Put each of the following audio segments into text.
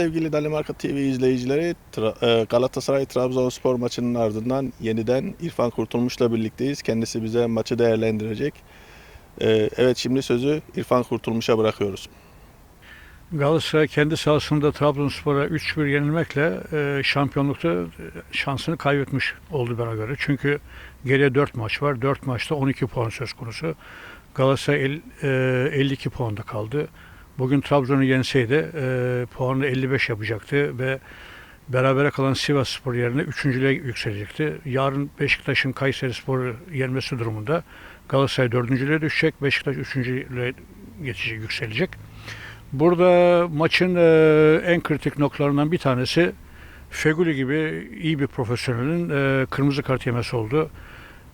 Sevgili Danimarka TV izleyicileri, e, Galatasaray-Trabzonspor maçının ardından yeniden İrfan Kurtulmuş'la birlikteyiz. Kendisi bize maçı değerlendirecek. E, Evet şimdi sözü İrfan Kurtulmuş'a bırakıyoruz. Galatasaray kendi sahasında Trabzonspor'a 3-1 yenilmekle e, şampiyonlukta şansını kaybetmiş oldu bana göre. Çünkü geriye 4 maç var. 4 maçta 12 puan söz konusu. Galatasaray el- e, 52 puanda kaldı. Bugün Trabzon'u yenseydi e, puanını 55 yapacaktı ve berabere kalan Sivas Spor yerine 3.lüğe yükselecekti. Yarın Beşiktaş'ın Kayseri Spor'u yenmesi durumunda Galatasaray 4.lüğe düşecek, Beşiktaş 3.lüğe geçecek, yükselecek. Burada maçın e, en kritik noktalarından bir tanesi Feguli gibi iyi bir profesyonelin e, kırmızı kart yemesi oldu.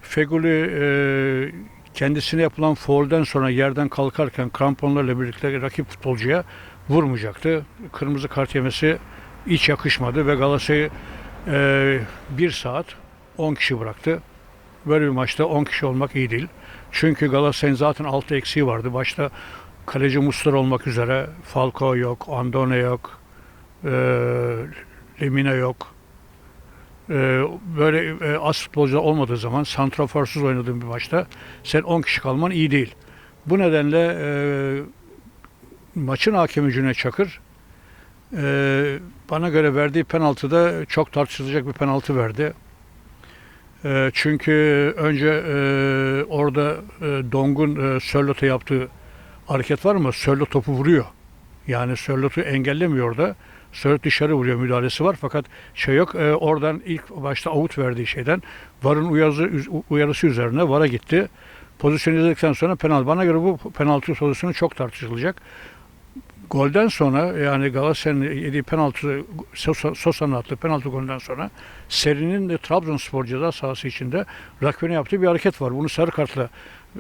Feguli e, kendisine yapılan foulden sonra yerden kalkarken kramponlarla birlikte rakip futbolcuya vurmayacaktı. Kırmızı kart yemesi hiç yakışmadı ve Galatasaray'ı e, bir saat 10 kişi bıraktı. Böyle bir maçta 10 kişi olmak iyi değil. Çünkü Galatasaray'ın zaten 6 eksiği vardı. Başta kaleci Muslera olmak üzere Falcao yok, Andone yok, e, Lemina yok. E, böyle e, az futbolcu olmadığı zaman santraforsuz oynadığın bir maçta sen 10 kişi kalman iyi değil. Bu nedenle e, maçın hakemi Cüneyt Çakır e, bana göre verdiği penaltıda çok tartışılacak bir penaltı verdi. E, çünkü önce e, orada e, Dong'un e, Sörlot'a yaptığı hareket var ama Sörlot topu vuruyor. Yani Sörlot'u engellemiyor da. Sörlot dışarı vuruyor müdahalesi var fakat şey yok. E, oradan ilk başta avut verdiği şeyden VAR'ın uyarısı, uyarısı üzerine VAR'a gitti. Pozisyon izledikten sonra penaltı. Bana göre bu penaltı pozisyonu çok tartışılacak. Golden sonra yani Galatasaray'ın yediği penaltı Sosa- Sosa'nın attığı penaltı golden sonra Seri'nin de Trabzonspor ceza sahası içinde rakibine yaptığı bir hareket var. Bunu sarı kartla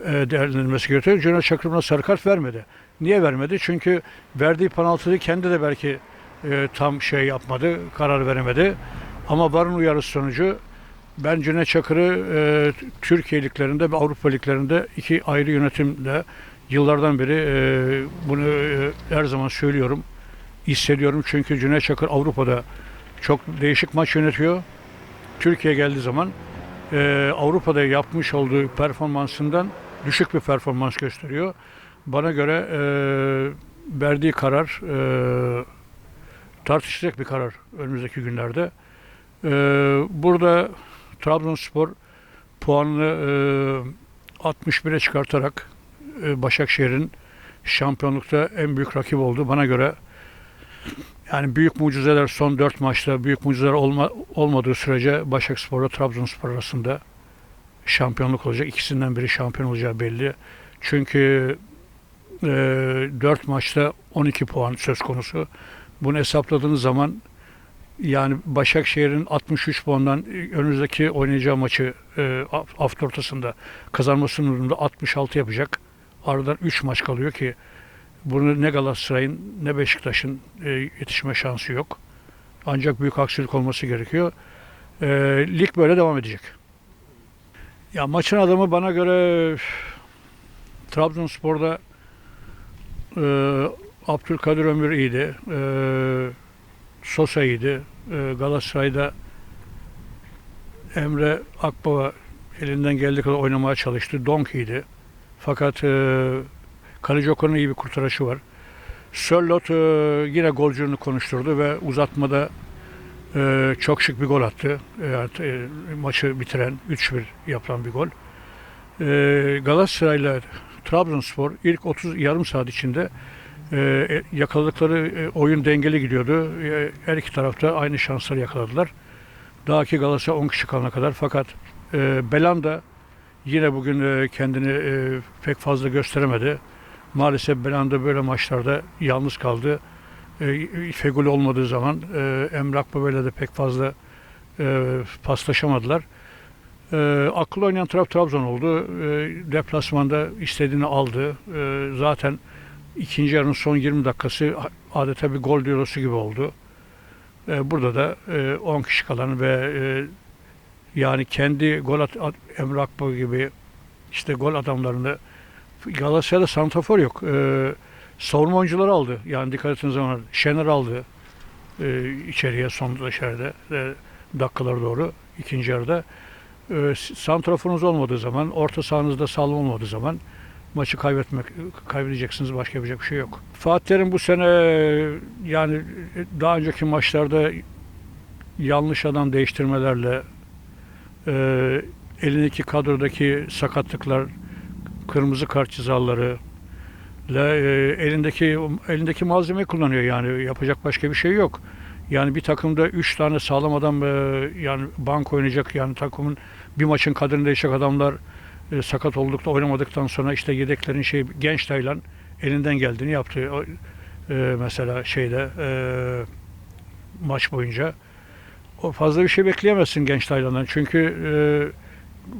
e, değerlendirilmesi gerekiyor. Cüneyt Çakır sarı kart vermedi. Niye vermedi? Çünkü verdiği penaltıyı kendi de belki e, tam şey yapmadı, karar veremedi. Ama VAR'ın uyarısı sonucu ben Cüneyt Çakır'ı e, Türkiye liglerinde ve Avrupa liglerinde iki ayrı yönetimle yıllardan beri e, bunu e, her zaman söylüyorum, hissediyorum. Çünkü Cüneyt Çakır Avrupa'da çok değişik maç yönetiyor. Türkiye geldiği zaman e, Avrupa'da yapmış olduğu performansından düşük bir performans gösteriyor. Bana göre e, verdiği karar e, tartışılacak bir karar önümüzdeki günlerde. E, burada Trabzonspor puanını e, 61'e çıkartarak e, Başakşehir'in şampiyonlukta en büyük rakip oldu. Bana göre yani büyük mucizeler son 4 maçta büyük mucizeler olma, olmadığı sürece Başakspor'la Trabzonspor arasında şampiyonluk olacak. İkisinden biri şampiyon olacağı belli. Çünkü e, 4 maçta 12 puan söz konusu. Bunu hesapladığınız zaman yani Başakşehir'in 63 puandan önümüzdeki oynayacağı maçı e, hafta ortasında kazanması durumunda 66 yapacak. Aradan 3 maç kalıyor ki bunu ne Galatasaray'ın ne Beşiktaş'ın e, yetişme şansı yok. Ancak büyük aksilik olması gerekiyor. E, lig böyle devam edecek. Ya maçın adamı bana göre Trabzonspor'da e, Abdülkadir Ömür iyiydi. E, Sosa iyiydi. E, Galatasaray'da Emre Akbaba elinden geldiği kadar oynamaya çalıştı. Donk iyiydi. Fakat e, Kaleci Okan'ın iyi bir kurtarışı var. Sörlot e, yine golcünü konuşturdu ve uzatmada e, çok şık bir gol attı. E, e, maçı bitiren 3-1 yapılan bir gol. E, Galatasaray'la Trabzonspor ilk 30 yarım saat içinde e, e, yakaladıkları e, oyun dengeli gidiyordu. E, her iki tarafta aynı şansları yakaladılar. Daha ki Galatasaray 10 kişi kalana kadar fakat e, Belanda yine bugün e, kendini e, pek fazla gösteremedi. Maalesef Belanda böyle maçlarda yalnız kaldı. E, Feguli olmadığı zaman e, Emrak Babel'e de pek fazla e, paslaşamadılar. E, akıllı oynayan taraf Trabzon oldu. E, deplasmanda istediğini aldı. E, zaten ikinci yarının son 20 dakikası adeta bir gol diyorası gibi oldu. E, burada da e, 10 kişi kalan ve e, yani kendi gol at, at Emre Akbaba gibi işte gol adamlarını Galatasaray'da santrafor yok. Ee, savunma oyuncuları aldı. Yani dikkat ettiğiniz zaman Şener aldı. e, içeriye son dışarıda e, dakikalara doğru ikinci yarıda. E, santraforunuz olmadığı zaman, orta sahanızda sağlam olmadığı zaman maçı kaybetmek kaybedeceksiniz başka yapacak bir şey yok. Fatih Terim bu sene yani daha önceki maçlarda yanlış adam değiştirmelerle e, elindeki kadrodaki sakatlıklar, kırmızı kart cezaları e, elindeki elindeki malzemeyi kullanıyor yani yapacak başka bir şey yok. Yani bir takımda 3 tane sağlam adam e, yani bank oynayacak yani takımın bir maçın kadrini değişecek adamlar e, sakat oldukta oynamadıktan sonra işte yedeklerin şey genç Taylan elinden geldiğini yaptı. E, mesela şeyde e, maç boyunca. O fazla bir şey bekleyemezsin genç Taylan'dan. Çünkü e,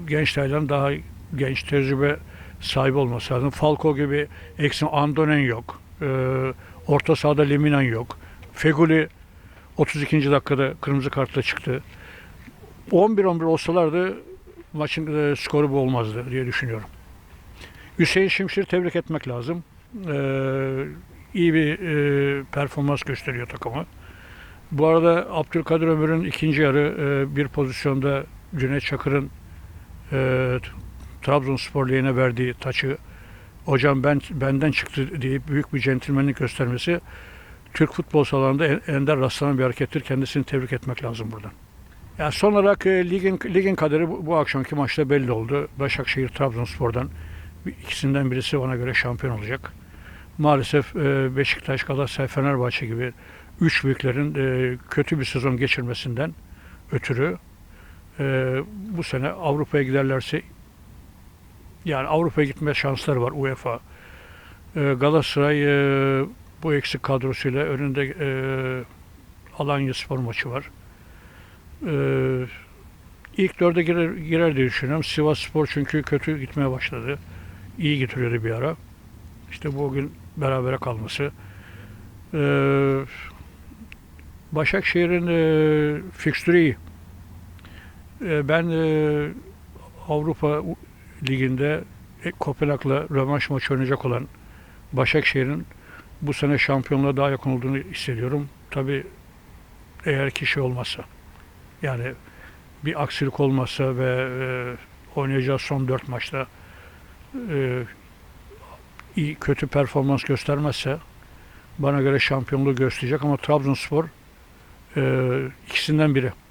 genç Taylan daha genç tecrübe sahibi olması lazım. Falco gibi eksim Andonen yok. E, orta sahada Leminan yok. Feguli 32. dakikada kırmızı kartla çıktı. 11-11 olsalardı maçın e, skoru bu olmazdı diye düşünüyorum. Hüseyin Şimşir'i tebrik etmek lazım. Ee, iyi bir e, performans gösteriyor takımı. Bu arada Abdülkadir Ömür'ün ikinci yarı e, bir pozisyonda Cüneyt Çakır'ın e, Trabzonspor lehine verdiği taçı hocam ben benden çıktı deyip büyük bir centilmenlik göstermesi Türk futbol salonunda en- ender rastlanan bir harekettir. Kendisini tebrik etmek lazım buradan. Yani son olarak e, ligin ligin kaderi bu, bu akşamki maçta belli oldu. Başakşehir Trabzonspor'dan ikisinden birisi bana göre şampiyon olacak. Maalesef e, Beşiktaş, Galatasaray, Fenerbahçe gibi üç büyüklerin e, kötü bir sezon geçirmesinden ötürü e, bu sene Avrupa'ya giderlerse yani Avrupa'ya gitme şansları var UEFA. E, Galatasaray e, bu eksik kadrosuyla önünde e, Alanya Spor maçı var. Ee, ilk dörde girer, girer diye düşünüyorum. Sivas Spor çünkü kötü gitmeye başladı. İyi getiriyordu bir ara. İşte bugün berabere kalması. Ee, Başakşehir'in e, fikstürü iyi. Ee, ben e, Avrupa Ligi'nde e, Kopenhag'la rövanş maçı oynayacak olan Başakşehir'in bu sene şampiyonluğa daha yakın olduğunu hissediyorum. Tabii eğer ki şey olmazsa. Yani bir aksilik olmazsa ve e, oynayacağı son dört maçta e, iyi kötü performans göstermezse bana göre şampiyonluğu gösterecek ama Trabzonspor e, ikisinden biri.